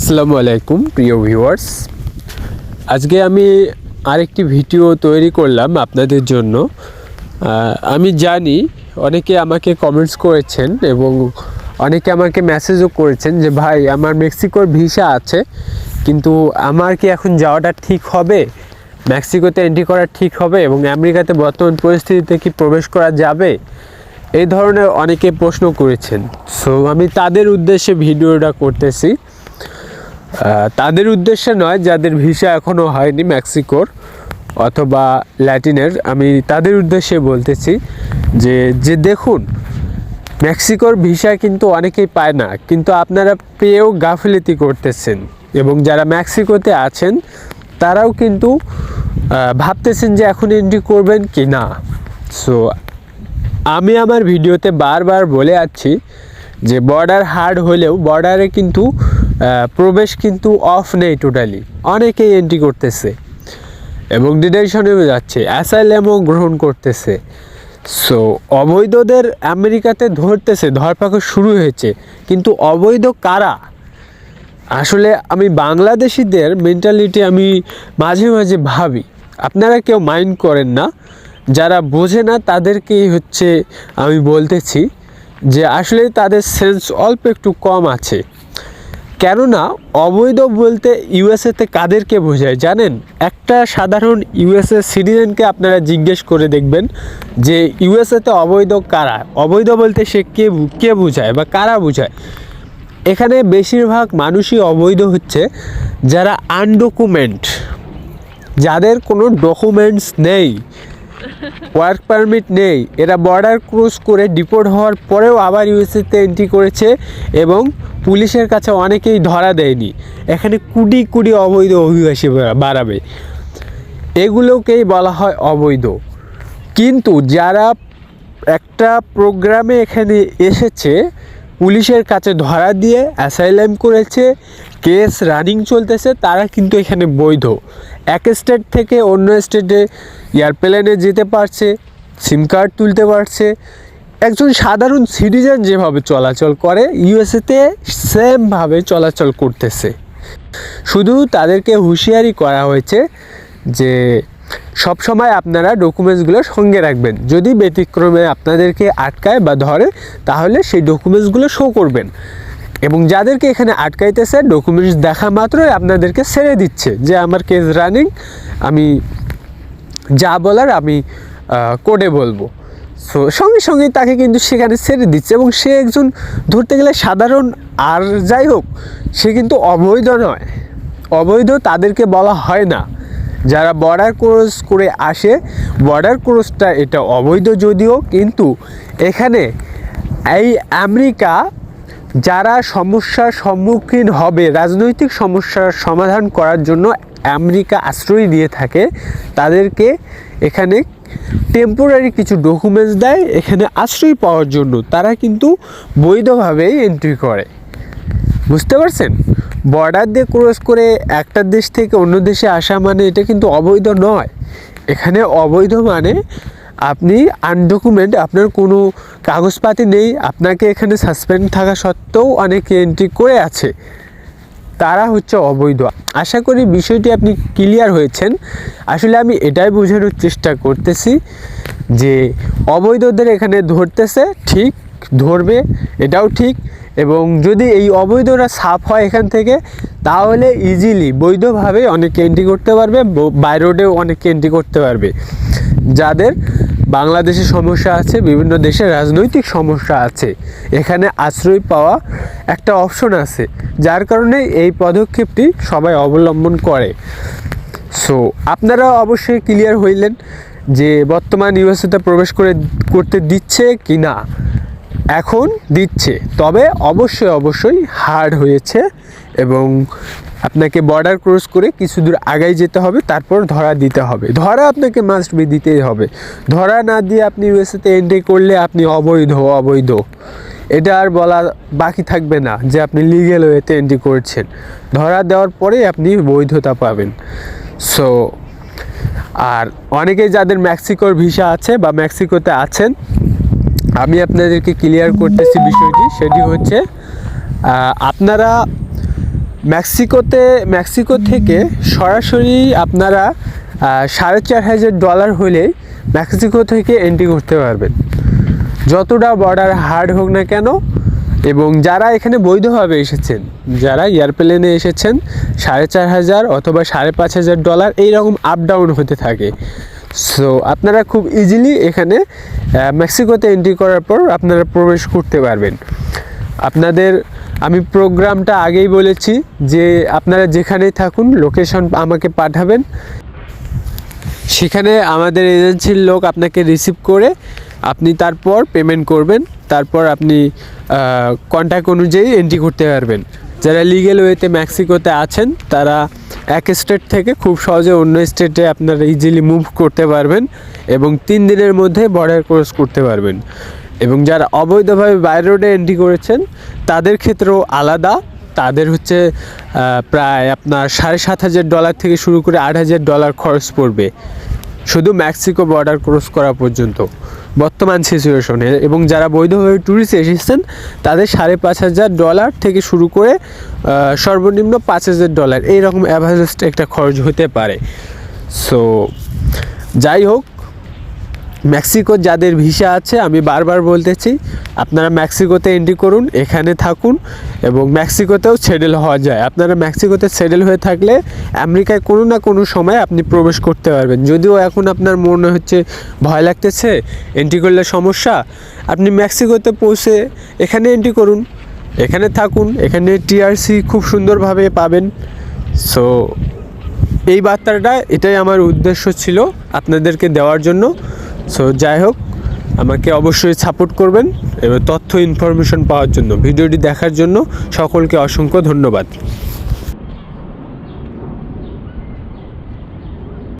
আসসালামু আলাইকুম, প্রিয় ভিউয়ার্স। আজকে আমি আরেকটি ভিডিও তৈরি করলাম আপনাদের জন্য। আমি জানি অনেকে আমাকে কমেন্টস করেছেন এবং অনেকে আমাকে মেসেজও করেছেন যে, ভাই, আমার মেক্সিকোর ভিসা আছে, কিন্তু আমার কি এখন যাওয়াটা ঠিক হবে? মেক্সিকোতে এন্ট্রি করা ঠিক হবে এবং আমেরিকাতে বর্তমান পরিস্থিতিতে কি প্রবেশ করা যাবে? এই ধরনের অনেকে প্রশ্ন করেছেন। সো আমি তাদের উদ্দেশ্যে ভিডিওটা করতেছি। তাদের উদ্দেশ্যে নয়, যাদের ভিসা এখনও হয়নি মেক্সিকোর অথবা ল্যাটিনের, আমি তাদের উদ্দেশ্যে বলতেছি যে যে দেখুন, মেক্সিকোর ভিসা কিন্তু অনেকেই পায় না, কিন্তু আপনারা পেয়েও গাফিলতি করতেছেন এবং যারা মেক্সিকোতে আছেন, তারাও কিন্তু ভাবতেছেন যে এখন এন্ট্রি করবেন কি না। সো আমি আমার ভিডিওতে বারবার বলে যাচ্ছি যে বর্ডার হার্ড হলেও বর্ডারে কিন্তু প্রবেশ কিন্তু অফ নেই টোটালি অনেকেই এন্ট্রি করতেছে। এবং ডিটেনশনেও যাচ্ছে। অ্যাসাইলেমও গ্রহণ করতেছে। সো অবৈধদের আমেরিকাতে ধরতেছে। ধরপাকড় শুরু হয়েছে। কিন্তু অবৈধ কারা? আসলে আমি বাংলাদেশিদের মেন্টালিটি আমি মাঝে মাঝে ভাবি। আপনারা কেউ মাইন্ড করেন না। যারা বোঝে না, তাদেরকেই হচ্ছে আমি বলতেছি যে আসলে তাদের সেন্স অল্প একটু কম আছে। কেননা অবৈধ বলতে ইউএসএতে কাদেরকে বোঝায়? জানেন, একটা সাধারণ ইউএসএ সিটিজেনকে আপনারা জিজ্ঞেস করে দেখবেন যে ইউএসএতে অবৈধ কারা? অবৈধ বলতে সে কে কে বোঝায় বা কারা বোঝায়? এখানে বেশিরভাগ মানুষই অবৈধ হচ্ছে যারা আনডকুমেন্ট, যাদের কোনো ডকুমেন্টস নেই, ওয়ার্ক পারমিট নেই। এরা বর্ডার ক্রস করে ডিপোর্ট হওয়ার পরেও আবার ইউএসএতে এন্ট্রি করেছে এবং পুলিশের কাছে অনেকেই ধরা দেয়নি। এখানে কুড়ি কুড়ি অবৈধ অভিবাসী বাড়াবে। এগুলোকেই বলা হয় অবৈধ। কিন্তু যারা একটা প্রোগ্রামে এখানে এসেছে, পুলিশের কাছে ধরা দিয়ে অ্যাসাইলাম করেছে, কেস রানিং চলতেছে, তারা কিন্তু এখানে বৈধ। এক স্টেট থেকে অন্য স্টেটে এয়ারপ্লেনে যেতে পারছে, সিম কার্ড তুলতে পারছে একজন সাধারণ সিটিজেন যেভাবে চলাচল করে ইউএসএতে সেমভাবে চলাচল করতেছে। শুধু তাদেরকে হুঁশিয়ারি করা হয়েছে যে সব সময় আপনারা ডকুমেন্টসগুলো সঙ্গে রাখবেন। যদি ব্যতিক্রমে আপনাদেরকে আটকায় বা ধরে, তাহলে সেই ডকুমেন্টসগুলো শো করবেন। এবং যাদেরকে এখানে আটকাইতেছে ডকুমেন্টস দেখা মাত্রই আপনাদেরকে ছেড়ে দিচ্ছে যে, আমার কেস রানিং আমি যা বলার আমি কোডে বলব। সো সঙ্গে সঙ্গে তাকে কিন্তু সেখানে ছেড়ে দিচ্ছে এবং সে একজন ধরতে গেলে সাধারণ আর যাই হোক, সে কিন্তু অবৈধ নয়। অবৈধ তাদেরকে বলা হয় না। যারা বর্ডার ক্রস করে আসে বর্ডার ক্রসটা এটা অবৈধ যদিও, কিন্তু এখানে এই আমেরিকা যারা সমস্যার সম্মুখীন হবে, রাজনৈতিক সমস্যার সমাধান করার জন্য আমেরিকা আশ্রয় দিয়ে থাকে, তাদেরকে এখানে টেম্পোরারি কিছু ডকুমেন্টস দেয়, এখানে আশ্রয় পাওয়ার জন্য। তারা কিন্তু বৈধভাবেই এন্ট্রি করে। বুঝতে পারছেন? বর্ডার দিয়ে ক্রস করে একটা দেশ থেকে অন্য দেশে আসা মানে এটা কিন্তু অবৈধ নয়। এখানে অবৈধ মানে আপনি আনডকুমেন্ট আপনার কোনো কাগজপাতি নেই, আপনাকে এখানে সাসপেন্ড থাকা সত্ত্বেও অনেকে এন্ট্রি করে আছে। তারা হচ্ছে অবৈধ। আশা করি বিষয়টি আপনি ক্লিয়ার হয়েছেন। আসলে আমি এটাই বোঝানোর চেষ্টা করতেছি যে অবৈধদের এখানে ধরতেছে, ঠিক, ধরবে, এটাও ঠিক এবং যদি এই অবৈধরা সাফ হয় এখান থেকে, তাহলে ইজিলি বৈধভাবে অনেকে এন্ট্রি করতে পারবে বাই রোডেও অনেকে এন্ট্রি করতে পারবে। যাদের বাংলাদেশে সমস্যা আছে, বিভিন্ন দেশে রাজনৈতিক সমস্যা আছে। এখানে আশ্রয় পাওয়া একটা অপশন আছে, যার কারণে এই পদক্ষেপটি সবাই অবলম্বন করে। সো আপনারা অবশ্যই ক্লিয়ার হইলেন যে বর্তমান ইউএসএতে প্রবেশ করে, করতে দিচ্ছে কি না এখন দিচ্ছে, তবে অবশ্যই অবশ্যই হার্ড হয়েছে। এবং আপনাকে বর্ডার ক্রস করে কিছু দূর আগাই যেতে হবে, তারপর ধরা দিতে হবে। ধরা আপনাকে মাস্ট বি দিতেই হবে। ধরা না দিয়ে আপনি ইউএসএতে এন্ট্রি করলে আপনি অবৈধ অবৈধ। এটা আর বলা বাকি থাকবে না যে আপনি লিগেল ওয়েতে এন্ট্রি করছেন। ধরা দেওয়ার পরেই আপনি বৈধতা পাবেন। সো আর অনেকেই যাদের মেক্সিকোর ভিসা আছে বা মেক্সিকোতে আছেন, আমি আপনাদেরকে ক্লিয়ার করতেছি বিষয়টি। সেটি হচ্ছে আপনারা মেক্সিকোতে, মেক্সিকো থেকে সরাসরি আপনারা সাড়ে চার হাজার ডলার হলেই মেক্সিকো থেকে এন্ট্রি করতে পারবেন। যতটা বর্ডার হার্ড হোক না কেন, এবং যারা এখানে বৈধভাবে এসেছেন, যারা এয়ারপ্লেনে এসেছেন, সাড়ে চার হাজার অথবা সাড়ে পাঁচ হাজার ডলার এইরকম আপ ডাউন হতে থাকে। সো আপনারা খুব ইজিলি এখানে মেক্সিকোতে এন্ট্রি করার পর আপনারা প্রবেশ করতে পারবেন। আপনাদের আমি প্রোগ্রামটা আগেই বলেছি যে আপনারা যেখানেই থাকুন লোকেশন আমাকে পাঠাবেন। সেখানে আমাদের এজেন্সির লোক আপনাকে রিসিভ করে আপনি তারপর পেমেন্ট করবেন, তারপর আপনি কন্ট্যাক্ট অনুযায়ী এন্ট্রি করতে পারবেন। যারা লিগেল ওয়েতে মেক্সিকোতে আছেন, তারা এক স্টেট থেকে খুব সহজে অন্য স্টেটে আপনারা ইজিলি মুভ করতে পারবেন এবং তিন দিনের মধ্যে বর্ডার ক্রস করতে পারবেন। এবং যারা অবৈধভাবে বাইরে রোডে এন্ট্রি করেছেন, তাদের ক্ষেত্রেও আলাদা। তাদের হচ্ছে প্রায় আপনার সাড়ে সাত হাজার ডলার থেকে শুরু করে আট হাজার ডলার খরচ পড়বে। শুধু মেক্সিকো বর্ডার ক্রস করা পর্যন্ত। বর্তমান সিচুয়েশনে এবং যারা বৈধভাবে ট্যুরিস্ট এসেছেন, তাদের সাড়ে পাঁচ হাজার ডলার থেকে শুরু করে সর্বনিম্ন পাঁচ হাজার ডলার এইরকম অ্যাভারেজ একটা খরচ হতে পারে। সো যাই হোক মেক্সিকো যাদের ভিসা আছে, আমি বারবার বলতেছি, আপনারা মেক্সিকোতে এন্ট্রি করুন, এখানে থাকুন এবং মেক্সিকোতেও সেটেল হওয়া যায়। আপনারা মেক্সিকোতে সেটেল হয়ে থাকলে আমেরিকায় কোনো না কোনো সময় আপনি প্রবেশ করতে পারবেন। যদিও এখন আপনার মনে হচ্ছে ভয় লাগতেছে এন্ট্রি করলে সমস্যা, আপনি মেক্সিকোতে পৌঁছে এখানে এন্ট্রি করুন, এখানে থাকুন, এখানে টিআরসি খুব সুন্দরভাবে পাবেন। সো এই বার্তাটা, এটাই আমার উদ্দেশ্য ছিল আপনাদেরকে দেওয়ার জন্য। সো যাই হোক আমাকে অবশ্যই সাপোর্ট করবেন এবং তথ্য ইনফরমেশন পাওয়ার জন্য, ভিডিওটি দেখার জন্য সকলকে অসংখ্য ধন্যবাদ।